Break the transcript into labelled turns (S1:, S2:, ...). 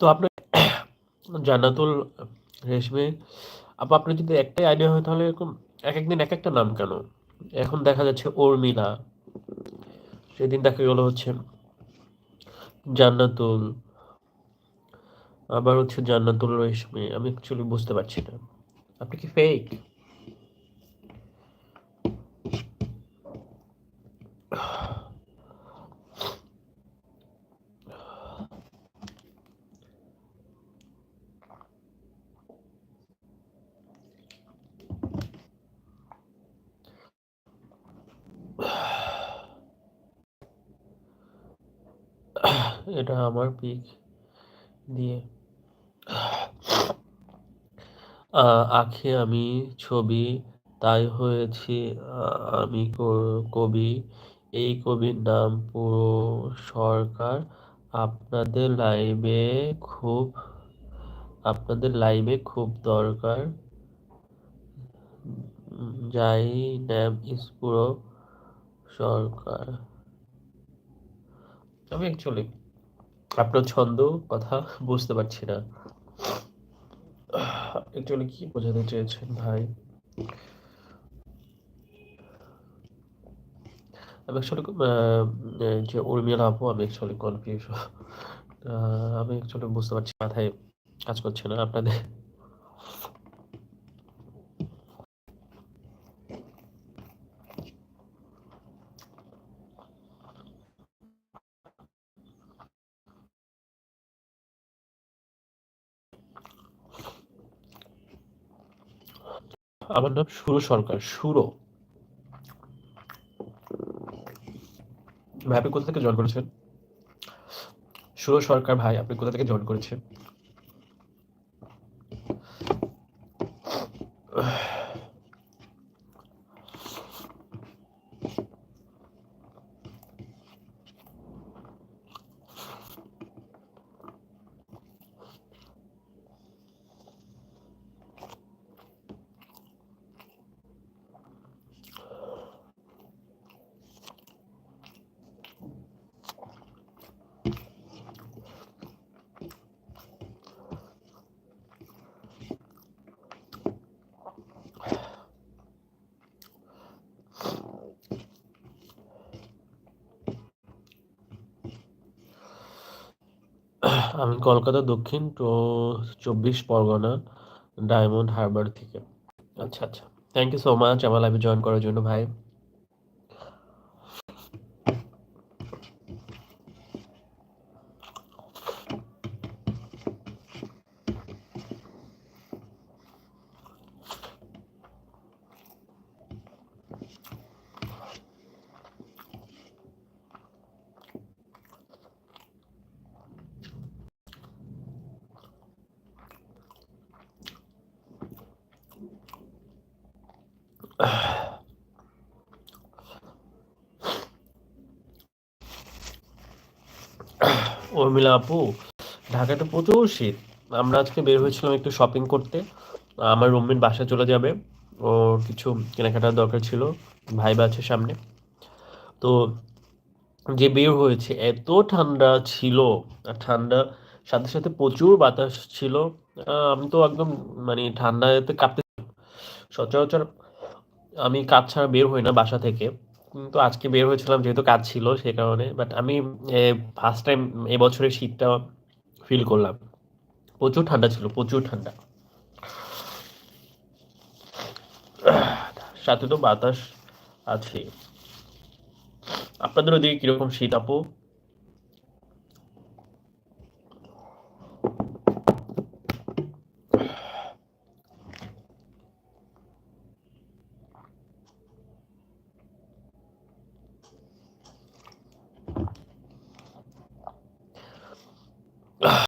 S1: তো আপনার জান্নাতুল রেশমে, আপু আপনার যদি একটাই আইডিয়া হয়, তাহলে এরকম এক একদিন এক একটা নাম কেন? এখন দেখা যাচ্ছে উর্মিলা, সেদিন দেখা গেল হচ্ছে জান্নাতুল, আবার হচ্ছে জান্নাতুল রেশমি, আমি অ্যাকচুয়ালি বুঝতে পারছি না। আপনি কি ফেক এটা আমার পিক দিয়ে। আঁখে আমি ছবি, তাই হয়েছি আমি কবি। এই কবির নাম পুরো সরকার। আপনাদের লাইভে খুব, আপনাদের লাইভে খুব দরকার। যাই নাম ইস পুরো সরকার। আমি অ্যাকচুয়ালি আপনার ছন্দ, কথা বুঝতে পারছি না। অ্যাকচুয়ালি কি বোঝাতে চেয়েছেন ভাই? আমি অ্যাকচুয়ালি যে উর্মিলা আপু, আমি অ্যাকচুয়ালি কনফিউজ আমি অ্যাকচুয়ালি বুঝতে পারছি মাথায় কাজ করছে না আপনাদের। আমার নাম সুরো সরকার, সুরো। ভাই, আপনি কোথা থেকে জয়েন করেছেন? সুরো সরকার ভাই, আপনি কোথা থেকে জয়েন করেছেন? আমি কলকাতা দক্ষিণ চব্বিশ পরগনা, ডায়মন্ড হারবার থেকে। আচ্ছা আচ্ছা। থ্যাংক ইউ সো মাচ আমার লাইভে জয়েন করার জন্য, ভাই। উর্মিলা আপু ঢাকাতে প্রচুর শীত। আমরা আজকে বের হয়েছিলাম একটু শপিং করতে। আমার রুমমেট বাসায় চলে যাবে। ওর কিছু কেনাকাটার দরকার ছিল। ভাই আছে সামনে। তো যে বের হয়েছে, এত ঠান্ডা ছিল। আর ঠান্ডা, সাথে সাথে প্রচুর বাতাস ছিল। আমি তো একদম মানে ঠান্ডাতে কাঁপতে সচরাচর আমি কাজ ছাড়া বের হই না বাসা থেকে। কিন্তু আজকে বের হয়েছিলাম যেহেতু কাজ ছিল সে কারণে বাট আমি ফার্স্ট টাইম এবছরের শীতটা ফিল করলাম। প্রচুর ঠান্ডা ছিল, প্রচুর ঠান্ডা। সাথে তো বাতাস আছে। আপনাদের ওদিকে কীরকম শীত আপু?